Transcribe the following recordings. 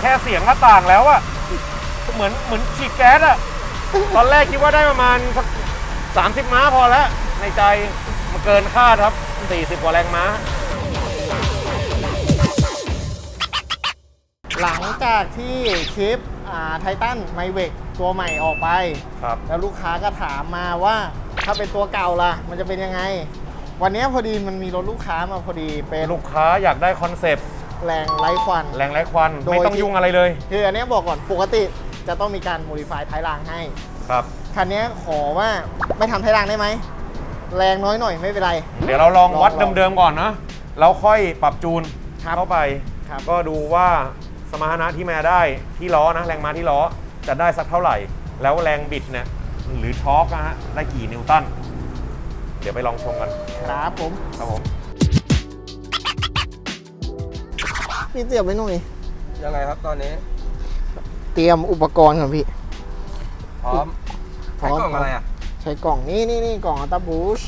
แค่เสียงก็ต่างแล้วอะเหมือนเหมือนฉีดแก๊สอะตอนแรกคิดว่าได้ประมาณสักสามสิบม้าพอแล้วในใจมันเกินคาดครับ40กว่าแรงม้า หลังจากที่คลิปไททันไมเวกตัวใหม่ออกไป ครับ แล้วลูกค้าก็ถามมาว่า ถ้าเป็นตัวเก่าล่ะ มันจะเป็นยังไง วันนี้พอดีมันมีรถลูกค้ามาพอดีเป็นลูกค้าอยากได้คอนเซปต์ แรงไร้ควัน แรงไร้ควันโดย ไม่ต้องยุ่งอะไรเลยคืออันเนี้ยบอกก่อนปกติจะต้องมีการโมดิฟายท้ายรางให้ ครับ คันเนี้ยขอว่าไม่ทำท้ายรางได้ไหม แรงน้อยหน่อยไม่เป็นไร เดี๋ยวเราลองลองวัดลองเดิมๆก่อนนะแล้วค่อยปรับจูนครับเข้าไป ครับ ก็ดูว่าสมรรถนะที่แม่ได้ที่ล้อนะ แรงม้าที่ล้อจะได้สักเท่าไหร่ แล้วแรงบิดเนี่ยหรือทอร์กนะฮะได้กี่นิวตัน เดี๋ยวไปลองชมกันครับผม ครับผม พี่เตรียมไว้หน่อย ยังไงครับตอนนี้ เตรียมอุปกรณ์ครับพี่ พร้อมพร้อมใช้กล่องอะไรอะใช้กล่องนี่นี่นี่กล่องอัลต b บูช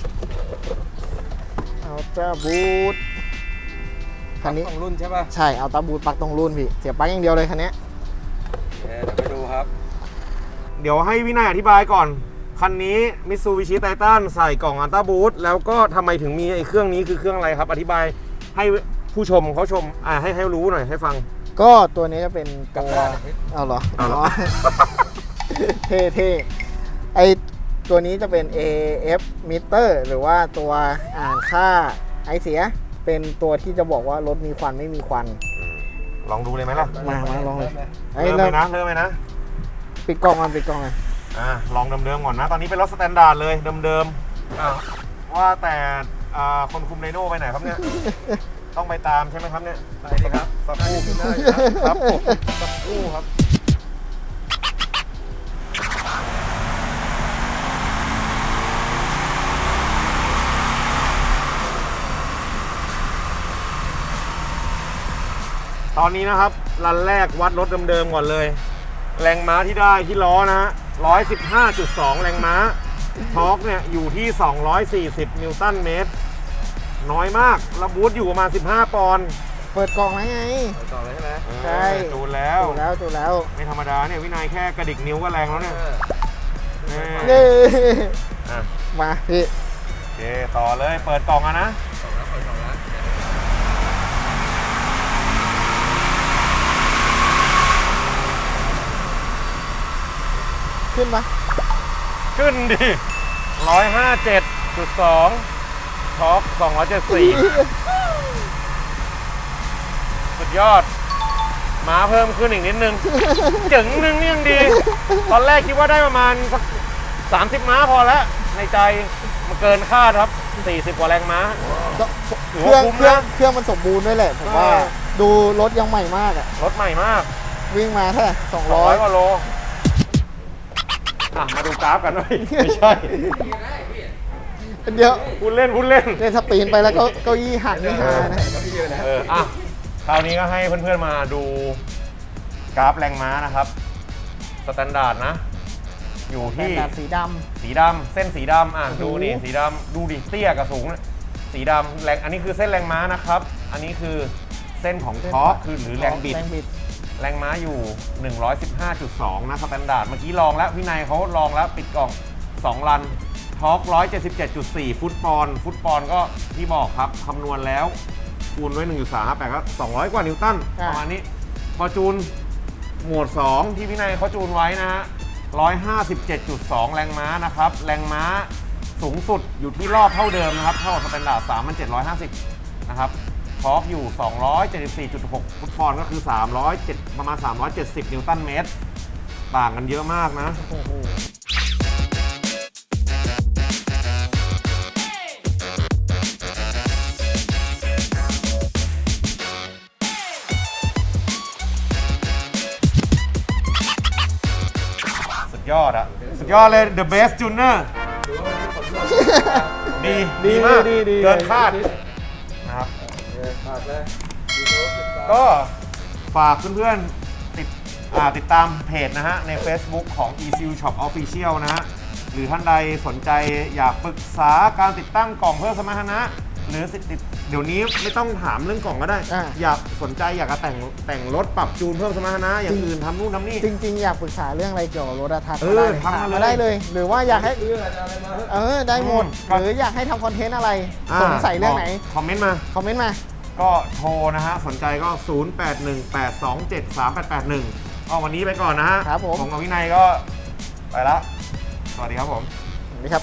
อัลต b บูชคันนี้ของรุ่นใช่ป่ะใช่อัลต b บูชปลักตรงรุ่นพี่ เสียบปลั๊กอย่างเดียวเลยคันเนี้ยโอเคเดี๋ยวไปดูครับ เดี๋ยวให้วินัยอธิบายก่อน คันนี้มิตซูบิชิไททันใส่กล่องอัลต a าบูทแล้วก็ทำไมถึงมีไอ้เครื่องนี้คือเครื่องอะไรครับ อธิบายให้ ผู้ชมเขาชมอ่าให้ให้รู้หน่อยให้ฟัง ก็ตัวนี้จะเป็นตัวกลับบ้านเหรอพี่เอาเหรอเอาเหรอ เท่เท่ไอตัวนี้จะเป็น AF meter หรือว่าตัวอ่านค่าไอเสีย เป็นตัวที่จะบอกว่ารถมีควันไม่มีควัน ลองดูเลยไหมล่ะมามาลองเลยไอ้เริ่มเริ่เลมยนะเริ่มเลยนะปิดกล้องมันปิดกล้องมันอ่าลองเดิมๆก่อนนะ ตอนนี้เป็นรถสแตนดาร์ดเลยเดิมๆอ่าว่าแต่อ่าคนคุมไดโน่ไปไหนครับเนี่ย ต้องไปตามใช่ไหมครับเนี่ยไปดีครับสักครู่ได้อยู่นะครับผมสักครู่ครับตอนนี้นะครับรันแรกวัดรถเดิมๆก่อนเลย แรงม้าที่ได้ที่ล้อนะฮะ115.2 แรงม้า ทอร์กเนี่ยอยู่ที่ 240 นิวตันเมตร น้อยมากระบูทอยู่ประมาณ 15 ปอนด์เปิดกล่องแล้วไง ไปต่อเลยใช่ไหมใช่จูนแล้ว จูแล้วจูแล้วไม่ธรรมดาเนี่ยวินัยแค่กระดิกนิ้วก็แรงแล้วเนี่ยเออนี่นี่อะมาพี่โอเคต่อเลยเปิดกล่องอะนะ สองแล้วเปิดสองแล้วขึ้นปะขึ้นดิ157.2 ท็อป274 สุดยอด ม้าเพิ่มขึ้นอีกนิดนึง จึงนึงนี่ยังดี ตอนแรกคิดว่าได้ประมาณสัก30 ม้าพอแล้ว ในใจมันเกินคาดครับ 40 กว่าแรงม้าก็ถืเคอรื่ว่าองคุ้มเครื่องนะเครื่องมันสมบูรณ์ด้วยแหละผมว่า เออ ดูรถยังใหม่มากอะรถใหม่มาก วิ่งมาเท่าไหร่สองร้อร้ยอยกว่าโล อะ มาดูกราฟกันหน่อย ไม่ใช่ เดี๋ยวพูดเล่นพูดเล่น เล่นสปีนไปแล้วก็เก้าอี้หักนี่ฮานะก็พี่เยอะนะ เอออะคราวนี้ก็ให้เพื่อนๆมาดูกราฟแรงม้านะครับ สแตนดาร์ดนะ อยู่แต่ที่แบบสีด สีดำเส้นสีดำอะโอ้โหดูนี่สีดำดูดิเตี้ยกับสูงเนี่ยสีดำแรงอันนี้คือเส้นแรงม้านะครับ อันนี้คือเส้นของำท็อร์กคือหรือแรงบิด แรงบิด แรงม้าอยู่ 115.2 นะสแตนดาร์ด เมื่อกี้ลองแล้ว พี่นายเขาลองแล้วปิดกล่อง2รัน ทอร์ก177.4 ฟุตปอนด์ฟุตปอนด์ก็ที่บอกครับคำนวณแล้ว คูณด้วย1.358ก็200 กว่านิวตันอ่าประมาณนี้พอจูนหมวด 2 ที่พี่นายเขาจูนไว้นะฮะ157.2 แรงม้านะครับ แรงม้าสูงสุดอยู่ที่รอบเท่าเดิมนะครับ เท่ากับสแตนดาร์ด3,750 นะครับทอร์กอยู่ 274.6 ฟุตปอนด์ก็คือ 307 ประมาณ 370 นิวตันเมตร ต่างกันเยอะมากนะ โอ้โห ยอดอะสุดยอดเลย the best tuner ดูว่ามันมีผลร่วมดีดีมากดีดี เกินคาดนะครับเออขาดเลยยูทูบติดตามก็ฝากเพื่อนๆติดอ่าติดตามเพจนะฮะ ใน Facebook ของ ECU Shop Official นะฮะ หรือท่านใดสนใจอยากปรึกษาการติดตั้งกล่องเพิ่มสมรรถนะ หรือสิเดี๋ยวนี้ไม่ต้องถามเรื่องกล่องก็ได้ อ่าอยากสนใจอยากจะแต่งแต่งรถปรับจูนเพิ่มสมรรถนะอย่างอื่นทำนู่นทำนี่ จริง ๆ อยากปรึกษาเรื่องอะไรเกี่ยวกับรถอะทักเอมาอได้เลยทักมาเลยได้เลย หรือว่าอยากให้เรื่องอะไรมาเถอะเออได้หมด อืมหรืออยากให้ทำคอนเทนต์อะไราสงสัยเรื่องไหน คอมเมนต์มา คอมเมนต์มา ก็โทรนะฮะ สนใจก็ 0818273881ก็วันนี้ไปก่อนนะฮะครับผม ผมกับวินัยก็ไปละ สวัสดีครับผม นี่ครับ